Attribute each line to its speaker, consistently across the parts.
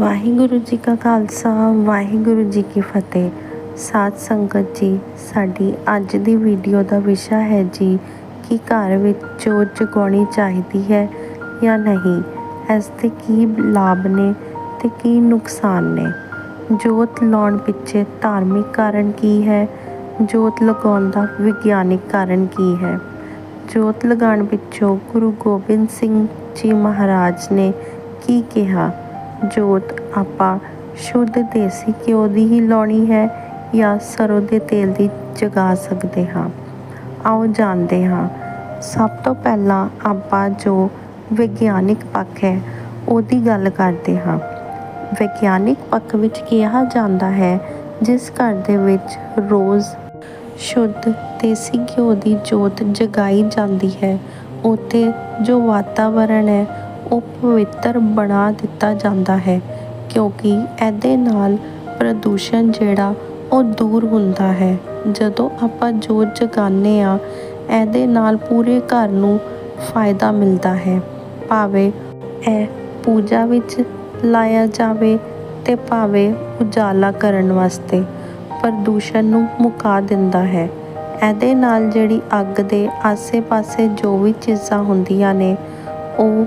Speaker 1: ਵਾਹਿਗੁਰੂ ਜੀ ਕਾ ਖਾਲਸਾ, ਵਾਹਿਗੁਰੂ ਜੀ ਕੀ ਫਤਿਹ। ਸਾਧ ਸੰਗਤ ਜੀ, ਸਾਡੀ ਅੱਜ ਦੀ ਵੀਡੀਓ ਦਾ ਵਿਸ਼ਾ ਹੈ ਜੀ, ਕਿ ਘਰ ਵਿੱਚ ਜੋਤ ਜਗਾਉਣੀ ਚਾਹੀਦੀ ਹੈ ਜਾਂ ਨਹੀਂ? ਇਸ ਦੇ ਕੀ ਲਾਭ ਨੇ ਤੇ ਕੀ ਨੁਕਸਾਨ ਨੇ? ਜੋਤ ਲਾਉਣ ਪਿੱਛੇ ਧਾਰਮਿਕ ਕਾਰਨ ਕੀ ਹੈ? ਜੋਤ ਲਗਾਉਣ ਦਾ ਵਿਗਿਆਨਿਕ ਕਾਰਨ ਕੀ ਹੈ? ਜੋਤ ਲਗਾਉਣ ਪਿੱਛੋਂ ਗੁਰੂ ਗੋਬਿੰਦ ਸਿੰਘ ਜੀ ਮਹਾਰਾਜ ਨੇ ਕੀ ਕਿਹਾ? ਜੋਤ, ਆਪਾਂ ਸ਼ੁੱਧ ਦੇਸੀ ਘਿਓ ਦੀ ਹੀ ਲਾਉਣੀ ਹੈ ਜਾਂ ਸਰੋਂ ਦੇ ਤੇਲ ਦੀ ਜਗਾ ਸਕਦੇ ਹਾਂ। ਆਓ ਜਾਣਦੇ ਹਾਂ। ਸਭ ਤੋਂ ਪਹਿਲਾਂ ਆਪਾਂ ਜੋ ਵਿਗਿਆਨਿਕ ਪੱਖ ਹੈ, ਉਹਦੀ ਗੱਲ ਕਰਦੇ ਹਾਂ। ਵਿਗਿਆਨਿਕ ਪੱਖ ਵਿੱਚ ਕਿਹਾ ਜਾਂਦਾ ਹੈ, ਜਿਸ ਘਰ ਦੇ ਵਿੱਚ ਰੋਜ਼ ਸ਼ੁੱਧ ਦੇਸੀ ਘਿਓ ਦੀ ਜੋਤ ਜਗਾਈ ਜਾਂਦੀ ਹੈ, ਉੱਥੇ ਜੋ ਵਾਤਾਵਰਣ ਹੈ ਉਹ ਪਵਿੱਤਰ ਬਣਾ ਦਿੱਤਾ ਜਾਂਦਾ ਹੈ ਕਿਉਂਕਿ ਇਹਦੇ ਨਾਲ ਪ੍ਰਦੂਸ਼ਣ ਜਿਹੜਾ ਉਹ ਦੂਰ ਹੁੰਦਾ ਹੈ। ਜਦੋਂ ਆਪਾਂ ਜੋਤ ਜਗਾਉਂਦੇ ਆ ਇਹਦੇ ਨਾਲ ਪੂਰੇ ਘਰ ਨੂੰ ਫਾਇਦਾ ਮਿਲਦਾ ਹੈ। ਭਾਵੇਂ ਇਹ ਪੂਜਾ ਵਿੱਚ ਲਾਇਆ ਜਾਵੇ ਤੇ ਭਾਵੇਂ ਉਜਾਲਾ ਕਰਨ ਵਾਸਤੇ ਪ੍ਰਦੂਸ਼ਣ ਨੂੰ ਮੁਕਾ ਦਿੰਦਾ ਹੈ। ਇਹਦੇ ਨਾਲ ਜਿਹੜੀ ਅੱਗ ਦੇ ਆਸੇ-ਪਾਸੇ ਜੋ ਵੀ ਚੀਜ਼ਾਂ ਹੁੰਦੀਆਂ ਨੇ, ਉਹ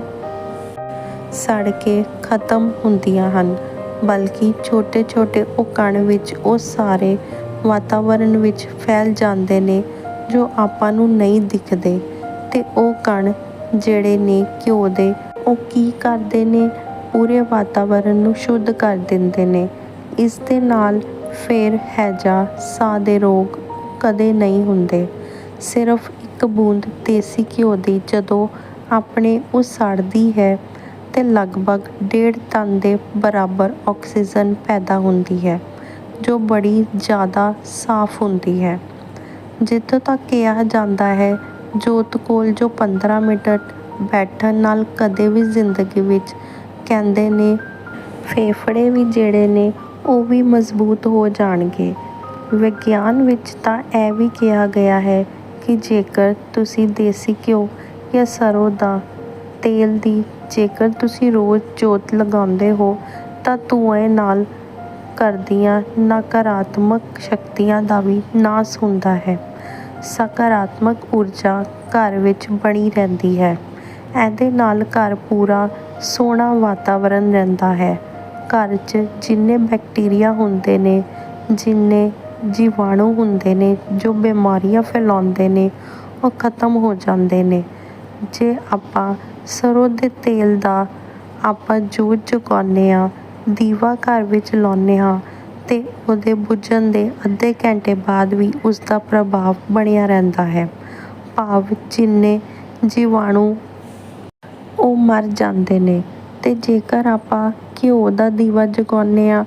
Speaker 1: ਸੜ ਕੇ ਖਤਮ ਹੁੰਦੀਆਂ ਹਨ, ਬਲਕਿ ਛੋਟੇ-ਛੋਟੇ ਉਹ ਕਣ ਵਿੱਚ ਉਹ ਸਾਰੇ ਵਾਤਾਵਰਣ ਵਿੱਚ ਫੈਲ ਜਾਂਦੇ ਨੇ ਜੋ ਆਪਾਂ ਨੂੰ ਨਹੀਂ ਦਿਖਦੇ। ਤੇ ਉਹ ਕਣ ਜਿਹੜੇ ਨੇ ਘਿਓ ਦੇ, ਉਹ ਕੀ ਕਰਦੇ ਨੇ? ਪੂਰੇ ਵਾਤਾਵਰਣ ਨੂੰ ਸ਼ੁੱਧ ਕਰ ਦਿੰਦੇ ਨੇ। ਇਸ ਦੇ ਨਾਲ ਫਿਰ ਹੈਜਾ ਸਾਹ ਦੇ ਰੋਗ ਕਦੇ ਨਹੀਂ ਹੁੰਦੇ। ਸਿਰਫ ਇੱਕ ਬੂੰਦ ਦੇਸੀ ਘਿਓ ਦੀ ਜਦੋਂ ਆਪਣੇ ਉਹ ਸੜਦੀ ਹੈ ਤੇ ਲਗਭਗ ਡੇਢ ਟਨ ਦੇ ਬਰਾਬਰ ਆਕਸੀਜਨ ਪੈਦਾ ਹੁੰਦੀ ਹੈ, ਜੋ ਬੜੀ ਜ਼ਿਆਦਾ ਸਾਫ਼ ਹੁੰਦੀ ਹੈ। ਜਿੱਥੋਂ ਤੱਕ ਕਿਹਾ ਜਾਂਦਾ ਹੈ, ਜੋਤ ਕੋਲ ਜੋ 15 ਮਿੰਟ ਬੈਠਣ ਨਾਲ ਕਦੇ ਵੀ ਜ਼ਿੰਦਗੀ ਵਿੱਚ ਕਹਿੰਦੇ ਨੇ, ਫੇਫੜੇ ਵੀ ਜਿਹੜੇ ਨੇ, ਉਹ ਵੀ ਮਜ਼ਬੂਤ ਹੋ ਜਾਣਗੇ। ਵਿਗਿਆਨ ਵਿੱਚ ਤਾਂ ਇਹ ਵੀ ਕਿਹਾ ਗਿਆ ਹੈ ਕਿ ਜੇਕਰ ਤੁਸੀਂ ਦੇਸੀ ਘਿਓ ਜਾਂ ਸਰੋਂ ਦਾ ਤੇਲ ਦੀ। ਜੇਕਰ ਤੁਸੀਂ ਰੋਜ਼ ਜੋਤ ਲਗਾਉਂਦੇ ਹੋ, ਤਾਂ ਧੂੰਏ ਨਾਲ ਘਰ ਦੀਆਂ ਨਕਾਰਾਤਮਕ ਸ਼ਕਤੀਆਂ ਦਾ ਵੀ ਨਾਸ ਹੁੰਦਾ ਹੈ। ਸਕਾਰਾਤਮਕ ਊਰਜਾ ਘਰ ਵਿੱਚ ਬਣੀ ਰਹਿੰਦੀ ਹੈ। ਇਹਦੇ ਨਾਲ ਘਰ ਪੂਰਾ ਸੋਹਣਾ ਵਾਤਾਵਰਨ ਰਹਿੰਦਾ ਹੈ। ਘਰ 'ਚ ਜਿੰਨੇ ਬੈਕਟੀਰੀਆ ਹੁੰਦੇ ਨੇ, ਜਿੰਨੇ ਜੀਵਾਣੂ ਹੁੰਦੇ ਨੇ, ਜੋ ਬਿਮਾਰੀਆਂ ਫੈਲਾਉਂਦੇ ਨੇ, ਉਹ ਖਤਮ ਹੋ ਜਾਂਦੇ ਨੇ। ਜੇ ਆਪਾਂ ਸਰੋਂ ਦੇ ਤੇਲ ਦਾ ਆਪਾਂ ਜੋਤ ਜਗਾਉਂਦੇ ਹਾਂ, ਦੀਵਾ ਘਰ ਵਿੱਚ ਲਾਉਂਦੇ ਹਾਂ ਅਤੇ ਉਹਦੇ ਬੁਝਣ ਦੇ ਅੱਧੇ ਘੰਟੇ ਬਾਅਦ ਵੀ ਉਸ ਦਾ ਪ੍ਰਭਾਵ ਬਣਿਆ ਰਹਿੰਦਾ ਹੈ। ਭਾਵ ਜਿੰਨੇ ਜੀਵਾਣੂ ਉਹ ਮਰ ਜਾਂਦੇ ਨੇ ਅਤੇ ਜੇਕਰ ਆਪਾਂ ਘਿਓ ਦਾ ਦੀਵਾ ਜਗਾਉਂਦੇ ਹਾਂ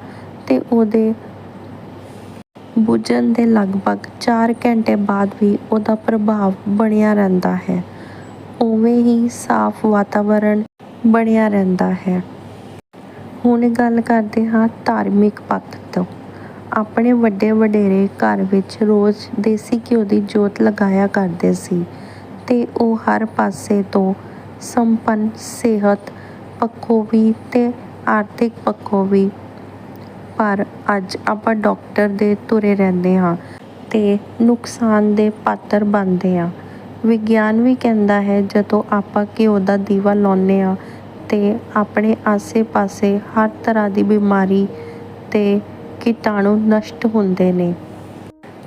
Speaker 1: ਤੇ ਉਹਦੇ ਬੁਝਣ ਦੇ ਲਗਭਗ 4 ਘੰਟੇ ਬਾਅਦ ਵੀ ਉਹਦਾ ਪ੍ਰਭਾਵ ਬਣਿਆ ਰਹਿੰਦਾ ਹੈ। ਉਵੇਂ ਹੀ ਸਾਫ਼ ਵਾਤਾਵਰਣ ਬਣਿਆ ਰਹਿੰਦਾ ਹੈ। ਹੁਣ ਗੱਲ ਕਰਦੇ ਹਾਂ ਧਾਰਮਿਕ ਪੱਖ ਤੋਂ। ਆਪਣੇ ਵੱਡੇ ਵਡੇਰੇ ਘਰ ਵਿੱਚ ਰੋਜ਼ ਦੇਸੀ ਘਿਓ ਦੀ ਜੋਤ ਲਗਾਇਆ ਕਰਦੇ ਸੀ ਤੇ ਉਹ ਹਰ ਪਾਸੇ ਤੋਂ ਸੰਪੰਨ, ਸਿਹਤ ਪੱਖੋਂ ਵੀ ਤੇ ਆਰਥਿਕ ਪੱਖੋਂ ਵੀ। ਪਰ ਅੱਜ ਆਪਾਂ ਡਾਕਟਰ ਦੇ ਤੁਰੇ ਰਹਿੰਦੇ ਹਾਂ ਤੇ ਨੁਕਸਾਨ ਦੇ ਪਾਤਰ ਬਣਦੇ ਹਾਂ। ਵਿਗਿਆਨ ਵੀ ਕਹਿੰਦਾ ਹੈ, ਜਦੋਂ ਆਪਾਂ ਘਿਓ ਦਾ ਦੀਵਾ ਲਾਉਂਦੇ ਹਾਂ ਤੇ ਆਪਣੇ ਆਸੇ-ਪਾਸੇ ਹਰ ਤਰ੍ਹਾਂ ਦੀ ਬਿਮਾਰੀ ਅਤੇ ਕੀਟਾਣੂ ਨਸ਼ਟ ਹੁੰਦੇ ਨੇ।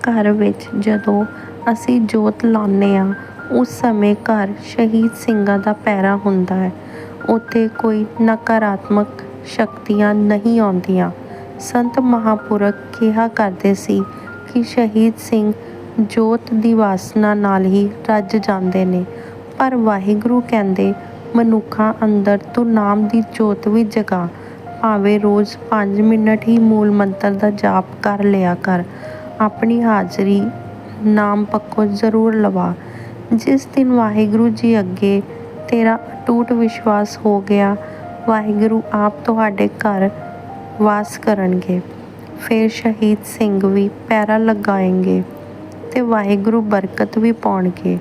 Speaker 1: ਘਰ ਵਿੱਚ ਜਦੋਂ ਅਸੀਂ ਜੋਤ ਲਾਉਂਦੇ ਹਾਂ, ਉਸ ਸਮੇਂ ਘਰ ਸ਼ਹੀਦ ਸਿੰਘਾਂ ਦਾ ਪਹਿਰਾ ਹੁੰਦਾ ਹੈ। ਉੱਥੇ ਕੋਈ ਨਕਾਰਾਤਮਕ ਸ਼ਕਤੀਆਂ ਨਹੀਂ ਆਉਂਦੀਆਂ। ਸੰਤ ਮਹਾਪੁਰਖ ਕਿਹਾ ਕਰਦੇ ਸੀ ਕਿ ਸ਼ਹੀਦ ਸਿੰਘ ਜੋਤ ਦੀ ਵਾਸਨਾ ਨਾਲ ਹੀ ਰੱਜ ਜਾਂਦੇ ਨੇ। ਪਰ ਵਾਹਿਗੁਰੂ ਕਹਿੰਦੇ, ਮਨੁੱਖਾਂ ਅੰਦਰ ਤੂੰ ਨਾਮ ਦੀ ਜੋਤ ਵੀ ਜਗਾ। ਭਾਵੇਂ ਰੋਜ਼ 5 ਮਿੰਟ ਹੀ ਮੂਲ ਮੰਤਰ ਦਾ ਜਾਪ ਕਰ ਲਿਆ ਕਰ। ਆਪਣੀ ਹਾਜ਼ਰੀ ਨਾਮ ਪੱਖੋਂ ਜ਼ਰੂਰ ਲਵਾ। ਜਿਸ ਦਿਨ ਵਾਹਿਗੁਰੂ ਜੀ ਅੱਗੇ ਤੇਰਾ ਅਟੂਟ ਵਿਸ਼ਵਾਸ ਹੋ ਗਿਆ, ਵਾਹਿਗੁਰੂ ਆਪ ਤੁਹਾਡੇ ਘਰ ਵਾਸ ਕਰਨਗੇ। ਫਿਰ ਸ਼ਹੀਦ ਸਿੰਘ ਵੀ ਪੈਰਾ ਲਗਾਏਂਗੇ। ਤੇ ਵਾਹਿਗੁਰੂ ਬਰਕਤ ਵੀ ਪਾਉਣਗੇ।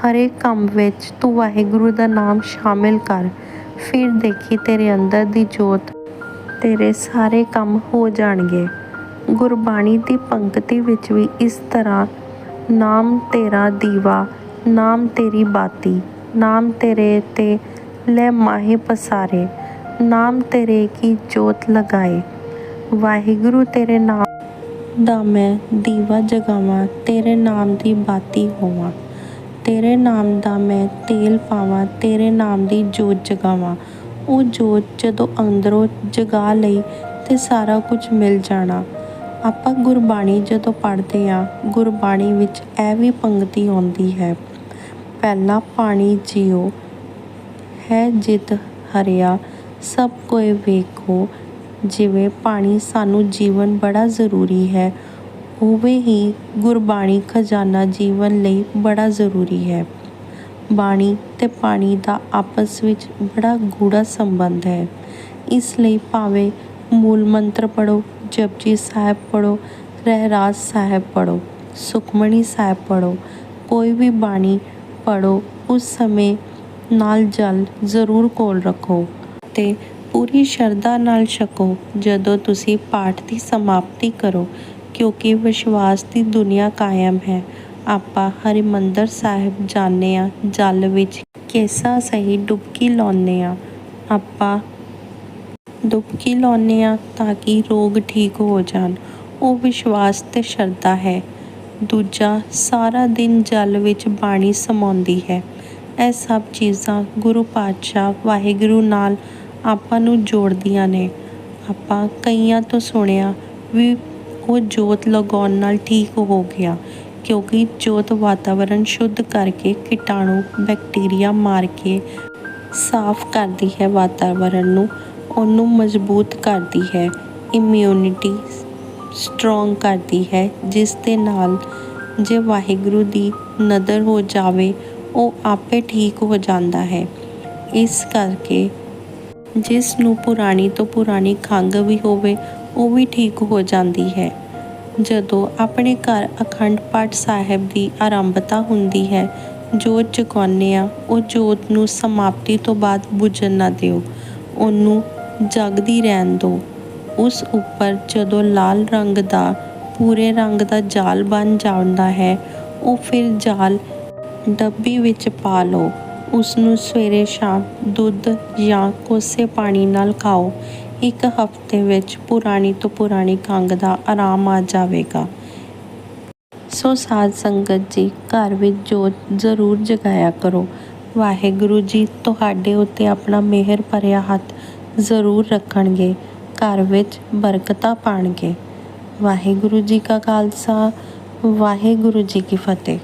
Speaker 1: ਹਰੇਕ ਕੰਮ ਵਿੱਚ ਤੂੰ ਵਾਹਿਗੁਰੂ ਦਾ ਨਾਮ ਸ਼ਾਮਿਲ ਕਰ। ਫਿਰ ਦੇਖੀ ਤੇਰੇ ਅੰਦਰ ਦੀ ਜੋਤ। ਤੇਰੇ ਸਾਰੇ ਕੰਮ ਹੋ ਜਾਣਗੇ। ਗੁਰਬਾਣੀ ਦੀ ਪੰਕਤੀ ਵਿੱਚ ਵੀ ਇਸ ਤਰ੍ਹਾਂ, ਨਾਮ ਤੇਰਾ ਦੀਵਾ, ਨਾਮ ਤੇਰੀ ਬਾਤੀ, ਨਾਮ ਤੇਰੇ ਤੇ ਲੈ ਮਾਹੇ ਪਸਾਰੇ, ਨਾਮ ਤੇਰੇ ਕੀ ਜੋਤ ਲਗਾਏ। ਵਾਹਿਗੁਰੂ ਤੇਰੇ ਨਾਮ ਦਾ ਮੈਂ ਦੀਵਾ ਜਗਾਵਾਂ, ਤੇਰੇ ਨਾਮ ਦੀ ਬਾਤੀ ਹੋਵਾਂ। ਤੇਰੇ ਨਾਮ ਦਾ ਮੈਂ ਤੇਲ ਪਾਵਾਂ, ਤੇਰੇ ਨਾਮ ਦੀ ਜੋਤ ਜਗਾਵਾਂ। ਉਹ ਜੋਤ ਜਦੋਂ ਅੰਦਰੋਂ ਜਗਾ ਲਈ ਤੇ ਸਾਰਾ ਕੁਝ ਮਿਲ ਜਾਣਾ। ਆਪਾਂ ਗੁਰਬਾਣੀ ਜਦੋਂ ਪੜ੍ਹਦੇ ਆ ਗੁਰਬਾਣੀ ਵਿੱਚ ਇਹ ਵੀ ਪੰਕਤੀ ਆਉਂਦੀ ਹੈ, ਪਹਿਲਾ ਪਾਣੀ ਜੀਓ, ਹੈ ਜਿਤ ਹਰਿਆ, ਸਭ ਕੋਈ ਵੇਖੋ ਜਿਵੇਂ ਪਾਣੀ ਸਾਨੂੰ ਜੀਵਨ ਬੜਾ ਜ਼ਰੂਰੀ ਹੈ, ਉਵੇਂ ਹੀ ਗੁਰਬਾਣੀ ਖਜ਼ਾਨਾ ਜੀਵਨ ਲਈ ਬੜਾ ਜ਼ਰੂਰੀ ਹੈ। ਬਾਣੀ ਅਤੇ ਪਾਣੀ ਦਾ ਆਪਸ ਵਿੱਚ ਬੜਾ ਗੂੜਾ ਸੰਬੰਧ ਹੈ। ਇਸ ਲਈ ਭਾਵੇਂ ਮੂਲ ਮੰਤਰ ਪੜੋ ਜਪਜੀ ਸਾਹਿਬ ਪੜੋ ਰਹਿਰਾਜ ਸਾਹਿਬ ਪੜੋ ਸੁਖਮਣੀ ਸਾਹਿਬ ਪੜੋ ਕੋਈ ਵੀ ਬਾਣੀ ਪੜੋ ਉਸ ਸਮੇਂ ਨਾਲ ਜਲ ਜ਼ਰੂਰ ਕੋਲ ਰੱਖੋ। ਤੇ ਪੂਰੀ ਸ਼ਰਧਾ ਨਾਲ ਛਕੋ, ਜਦੋਂ ਤੁਸੀਂ ਪਾਠ ਦੀ ਸਮਾਪਤੀ ਕਰੋ, ਕਿਉਂਕਿ ਵਿਸ਼ਵਾਸ ਦੀ ਦੁਨੀਆ ਕਾਇਮ ਹੈ। ਆਪਾਂ ਹਰਿਮੰਦਰ ਸਾਹਿਬ ਜਾਂਦੇ ਆ ਜਲ ਵਿੱਚ ਕੇਸਾ ਸਹੀ ਡੁਬਕੀ ਲਾਉਂਦੇ ਆ ਆਪਾਂ ਡੁਬਕੀ ਲਾਉਂਦੇ ਆ ਤਾਂ ਕਿ ਰੋਗ ਠੀਕ ਹੋ ਜਾਣ। ਉਹ ਵਿਸ਼ਵਾਸ ਤੇ ਸ਼ਰਧਾ ਹੈ। ਦੂਜਾ, ਸਾਰਾ ਦਿਨ ਜਲ ਵਿੱਚ ਬਾਣੀ ਸਮਾਉਂਦੀ ਹੈ। ਇਹ ਸਭ ਚੀਜ਼ਾਂ ਗੁਰੂ ਪਾਤਸ਼ਾਹ ਵਾਹਿਗੁਰੂ ਨਾਲ ਆਪਾਂ ਨੂੰ ਜੋੜਦੀਆਂ ਨੇ। ਆਪਾਂ ਕਈਆਂ ਤੋਂ ਸੁਣਿਆ ਵੀ ਉਹ ਜੋਤ ਲਗਾਉਣ ਨਾਲ ਠੀਕ ਹੋ ਗਿਆ, ਕਿਉਂਕਿ ਜੋਤ ਵਾਤਾਵਰਣ ਸ਼ੁੱਧ ਕਰਕੇ ਕੀਟਾਣੂ, ਬੈਕਟੀਰੀਆ ਮਾਰ ਕੇ ਸਾਫ਼ ਕਰਦੀ ਹੈ ਵਾਤਾਵਰਣ ਨੂੰ, ਉਹਨੂੰ ਮਜ਼ਬੂਤ ਕਰਦੀ ਹੈ ਇਮਿਊਨਿਟੀ ਸਟਰੋਂਗ ਕਰਦੀ ਹੈ, ਜਿਸ ਦੇ ਨਾਲ ਜੇ ਵਾਹਿਗੁਰੂ ਦੀ ਨਦਰ ਹੋ ਜਾਵੇ, ਉਹ ਆਪੇ ਠੀਕ ਹੋ ਜਾਂਦਾ ਹੈ। ਇਸ ਕਰਕੇ ਜਿਸ ਨੂੰ ਪੁਰਾਣੀ ਤੋਂ ਪੁਰਾਣੀ ਖੰਘ ਵੀ ਹੋਵੇ, ਉਹ ਵੀ ਠੀਕ ਹੋ ਜਾਂਦੀ ਹੈ। ਜਦੋਂ ਆਪਣੇ ਘਰ ਅਖੰਡ ਪਾਠ ਸਾਹਿਬ ਦੀ ਆਰੰਭਤਾ ਹੁੰਦੀ ਹੈ ਜੋਤ ਜਗਾਉਂਦੇ ਆ ਉਹ ਜੋਤ ਨੂੰ ਸਮਾਪਤੀ ਤੋਂ ਬਾਅਦ ਬੁਝਣ ਨਾ ਦਿਓ। ਉਹਨੂੰ ਜਗਦੀ ਰਹਿਣ ਦਿਓ ਉਸ ਉੱਪਰ ਜਦੋਂ ਲਾਲ ਰੰਗ ਦਾ ਪੂਰੇ ਰੰਗ ਦਾ ਜਾਲ ਬਣ ਜਾਂਦਾ ਹੈ, ਉਹ ਫਿਰ ਜਾਲ ਡੱਬੀ ਵਿੱਚ ਪਾ ਲਓ। ਉਸ ਨੂੰ ਸਵੇਰੇ ਸ਼ਾਮ ਦੁੱਧ ਜਾਂ ਕੋਸੇ ਪਾਣੀ ਨਾਲ ਖਾਓ। ਇੱਕ ਹਫ਼ਤੇ ਵਿੱਚ ਪੁਰਾਣੀ ਤੋਂ ਪੁਰਾਣੀ ਖੰਘ ਦਾ ਆਰਾਮ ਆ ਜਾਵੇਗਾ। ਸੋ ਸਾਧ ਸੰਗਤ ਜੀ, ਘਰ ਵਿੱਚ ਜੋਤ ਜ਼ਰੂਰ ਜਗਾਇਆ ਕਰੋ। ਵਾਹਿਗੁਰੂ ਜੀ, ਤੁਹਾਡੇ ਉੱਤੇ ਆਪਣਾ ਮਿਹਰ ਭਰਿਆ ਹੱਥ ਜ਼ਰੂਰ ਰੱਖਣਗੇ। ਘਰ ਵਿੱਚ ਬਰਕਤਾਂ ਪਾਣਗੇ। ਵਾਹਿਗੁਰੂ ਜੀ ਕਾ ਖਾਲਸਾ, ਵਾਹਿਗੁਰੂ ਜੀ ਕੀ ਫਤਿਹ।